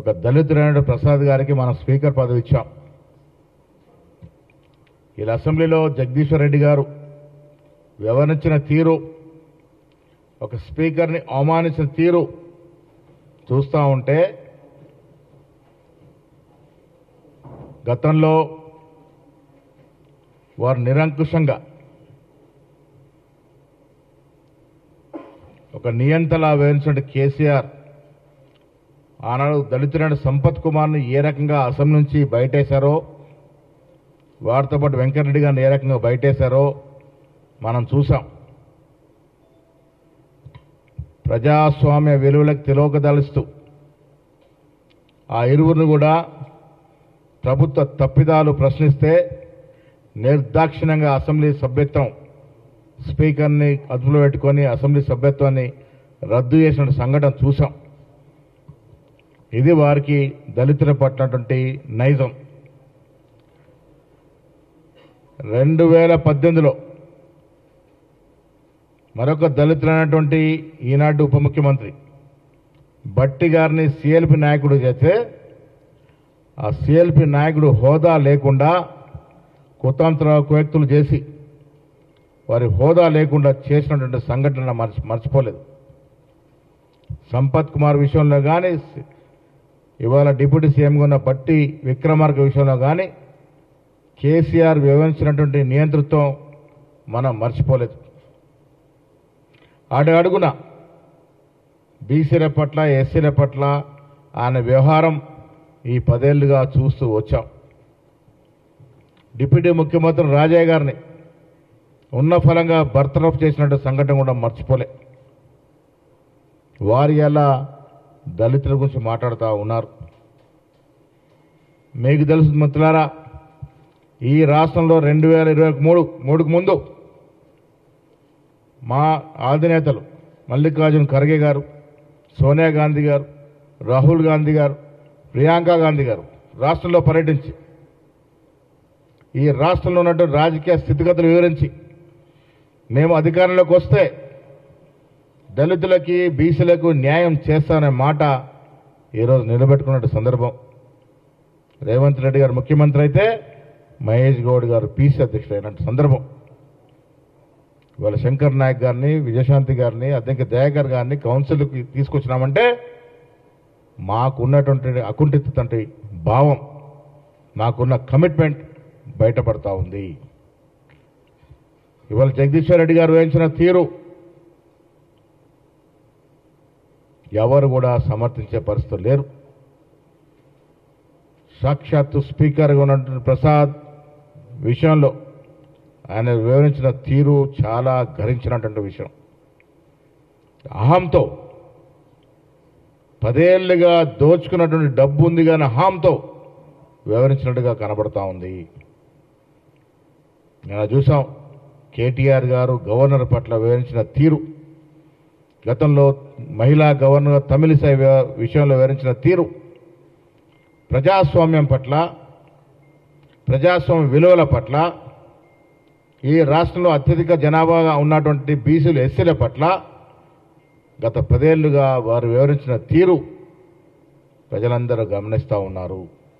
ఒక దళితుడైన ప్రసాద్ గారికి మనం స్పీకర్ పదవి ఇచ్చాం. ఇలా అసెంబ్లీలో జగదీశ్వర్ రెడ్డి గారు వివరించిన తీరు ఒక స్పీకర్ని అవమానించిన తీరు చూస్తూ ఉంటే గతంలో వారు నిరంకుశంగా ఒక నియంతలా వేయించిన కేసీఆర్ ఆనాడు దళితుడైన సంపత్ కుమార్ని ఏ రకంగా అసెంబ్లీ నుంచి బయటేశారో వారితో పాటు వెంకటరెడ్డి గారిని ఏ రకంగా బయటేశారో మనం చూసాం ప్రజాస్వామ్య విలువలకు తిలోకదలుస్తూ ఆ ఇరువురిని కూడా ప్రభుత్వ తప్పిదాలు ప్రశ్నిస్తే నిర్దాక్షిణ్యంగా అసెంబ్లీ సభ్యత్వం స్పీకర్ని అదుపులో పెట్టుకొని అసెంబ్లీ సభ్యత్వాన్ని రద్దు చేసిన సంఘటన చూసాం ఇది వారికి దళితుల పట్టినటువంటి నైజం. రెండు వేల పద్దెనిమిదిలో మరొక దళితులైనటువంటి ఈనాటి ఉప ముఖ్యమంత్రి బట్టి గారిని సిఎల్పి నాయకుడు చేస్తే ఆ సిఎల్పి నాయకుడు హోదా లేకుండా కుతంత్ర కుయక్తులు చేసి వారి హోదా లేకుండా చేసినటువంటి సంఘటన మర్చి మర్చిపోలేదు. సంపత్ కుమార్ విషయంలో కానీ ఇవాళ డిప్యూటీ సీఎంగా ఉన్న బట్టి విక్రమార్క విషయంలో కానీ కేసీఆర్ వివరించినటువంటి నియంతృత్వం మనం మర్చిపోలేదు. అడు అడుగున బీసీల పట్ల ఎస్సీల పట్ల ఆయన వ్యవహారం ఈ పదేళ్ళుగా చూస్తూ వచ్చాం. డిప్యూటీ ముఖ్యమంత్రి రాజయ్య గారిని ఉన్న ఫలంగా బర్తరఫ్ చేసినట్టు సంఘటన కూడా మర్చిపోలే. వారి ఎలా దళితుల గురించి మాట్లాడుతూ ఉన్నారు. మీకు తెలుసు మిత్రులారా ఈ రాష్ట్రంలో రెండు వేల ఇరవై మూడు మూడుకు ముందు మా అధినేతలు మల్లికార్జున్ ఖర్గే గారు సోనియా గాంధీ గారు రాహుల్ గాంధీ గారు ప్రియాంక గాంధీ గారు రాష్ట్రంలో పర్యటించి ఈ రాష్ట్రంలో ఉన్నటువంటి రాజకీయ స్థితిగతులు వివరించి మేము అధికారంలోకి వస్తే దళితులకి బీసీలకు న్యాయం చేస్తానే మాట ఈరోజు నిలబెట్టుకున్న సందర్భం. రేవంత్ రెడ్డి గారు ముఖ్యమంత్రి అయితే మహేష్ గౌడ్ గారు పీసీ అధ్యక్షుడు అయినట్టు సందర్భం. ఇవాళ శంకర్ నాయక్ గారిని విజయశాంతి గారిని అద్దెంకి దయాకర్ గారిని కౌన్సిల్కి తీసుకొచ్చినామంటే మాకున్నటువంటి అకుంఠితంటి భావం మాకున్న కమిట్మెంట్ బయటపడతా ఉంది. ఇవాళ జగదీశ్వర్ రెడ్డి గారు వేయించిన తీరు ఎవరు కూడా సమర్థించే పరిస్థితులు లేరు. సాక్షాత్తు స్పీకర్గా ఉన్నటువంటి ప్రసాద్ విషయంలో ఆయన వివరించిన తీరు చాలా గరించినటువంటి విషయం. అహంతో పదేళ్ళుగా దోచుకున్నటువంటి డబ్బు ఉంది కానీ అహంతో వివరించినట్టుగా కనబడతా ఉంది. నేను చూసాం కేటీఆర్ గారు గవర్నర్ పట్ల వివరించిన తీరు గతంలో మహిళా గవర్నర్ తమిళిసై విషయంలో వివరించిన తీరు. ప్రజాస్వామ్యం పట్ల ప్రజాస్వామ్య విలువల పట్ల ఈ రాష్ట్రంలో అత్యధిక జనాభాగా ఉన్నటువంటి బీసీలు ఎస్సీల పట్ల గత పదేళ్ళుగా వారు వివరించిన తీరు ప్రజలందరూ గమనిస్తూ ఉన్నారు.